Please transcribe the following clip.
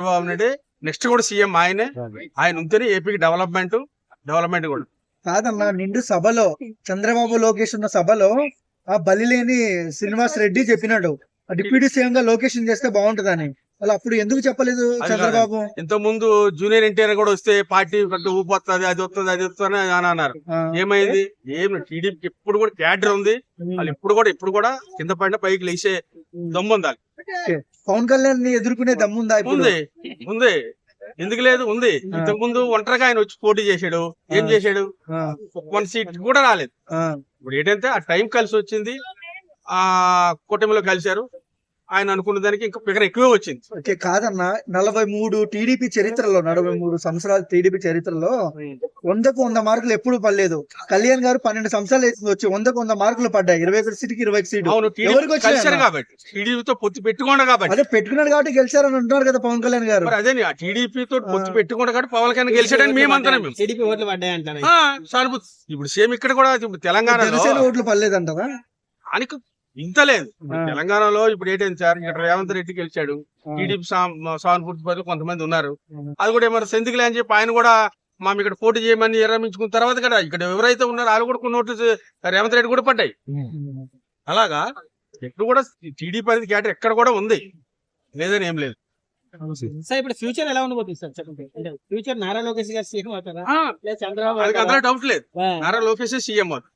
Chandrababu Naidu next కూడా CM ఆయనే. ఆయన ఉంటేనే ఏపీకి డెవలప్మెంట్ డెవలప్మెంట్ కూడా. కాదన్నా నిండు సభలో చంద్రబాబు లోకేష్ ఉన్న సభలో ఆ బలిలేని శ్రీనివాస్ రెడ్డి చెప్పినాడు. ఆ డిప్యూటీ సీఎం గా లొకేషన్ చేస్తే బాగుంటదని. అలా అప్పుడు ఎందుకు చెప్పలేదు చంద్రబాబు? ఇంత ముందు జూనియర్ ఎన్టీఆర్ కూడా వస్తే పార్టీ కంటే ఊపు వస్తుంది అది వస్తుంది అది వస్తుంది అని అన్నారు. ఏమైంది? ఏం టీడీపీకి ఇప్పుడు కూడా క్యాడర్ ఉంది. వాళ్ళు ఇప్పుడు కూడా ఇప్పుడు కూడా కింద పడిన పైకి లేచే దమ్ము ఉండాలి పవన్ కళ్యాణ్ని ఎదుర్కొనే దమ్ముందా ఇప్పుడు? ఉంది. ఉంది. ఎందుకు లేదు? ఉంది. ఇంతకు ముందు ఒంటరిగా ఆయన వచ్చి పోటీ చేశాడు. ఏం చేశాడు? వన్ సీట్ కూడా రాలేదు. ఇప్పుడు ఏంటంటే ఆ టైం కలిసి వచ్చింది. ఆ కూటమిలో కలిశారు. ఆయన అనుకున్న దానికి ఇంకా ఫిగర్ ఎక్కువే వచ్చింది. ఓకే కాదన్నా. నలభై మూడు టీడీపీ చరిత్రలో నలభై మూడు సంవత్సరాల టీడీపీ చరిత్రలో వందకు వంద మార్కులు ఎప్పుడు పడలేదు. కళ్యాణ్ గారు పన్నెండు సంవత్సరాలు వేసింది వచ్చి వందకు వంద మార్కులు పడ్డాయి. ఇరవై ఒకటి సీటుకి ఇరవై సీటు. అవును? కాబట్టి. టీడీపీతో పొత్తు పెట్టుకోండి కాబట్టి. అదే పెట్టుకున్నాడు కాబట్టి గెలిచారని అంటున్నారు కదా పవన్ కళ్యాణ్ గారు. మరి అదే టీడీపీతో పొత్తు పెట్టుకోండి కాబట్టి పవన్ కళ్యాణ్ గెలిచాడని మేము అంటున్నాం మేము టీడీపీ ఓట్లు పడ్డాయి అంటారు ఇప్పుడు సేమ్ ఇక్కడ కూడా జనసేన ఓట్లు పడలేదంటారా ఆయనకు ఇంత లేదు. తెలంగాణలో ఇప్పుడు ఏంటంటే సార్? ఇక్కడ రేవంత్ రెడ్డి గెలిచాడు. టీడీపీ సానుభూతి బదులు కొంతమంది ఉన్నారు. అది కూడా ఏమన్నా సెందుకులే అని చెప్పి ఆయన కూడా మేము ఇక్కడ పోటీ చేయమని విరమించుకున్న తర్వాత కదా ఇక్కడ ఎవరైతే ఉన్నారో వాళ్ళు కూడా కొన్ని ఓట్లు రేవంత్ రెడ్డి కూడా పడ్డాయి. అలాగా? ఎప్పుడు కూడా టీడీపీ అనేది క్యాటర్ ఎక్కడ కూడా ఉంది. లేదని ఏం లేదు. సార్ ఇప్పుడు ఫ్యూచర్ ఎలా ఉండబోతుంది సార్ చెప్పండి. అంటే ఫ్యూచర్ నారా లోకేష్ గారు సీఎం అవుతారా? ఆ, లేదా చంద్రబాబు అది అవుతారా? అందులో డౌట్ లేదు. నారా లోకేష్ సీఎం మళ్ళీ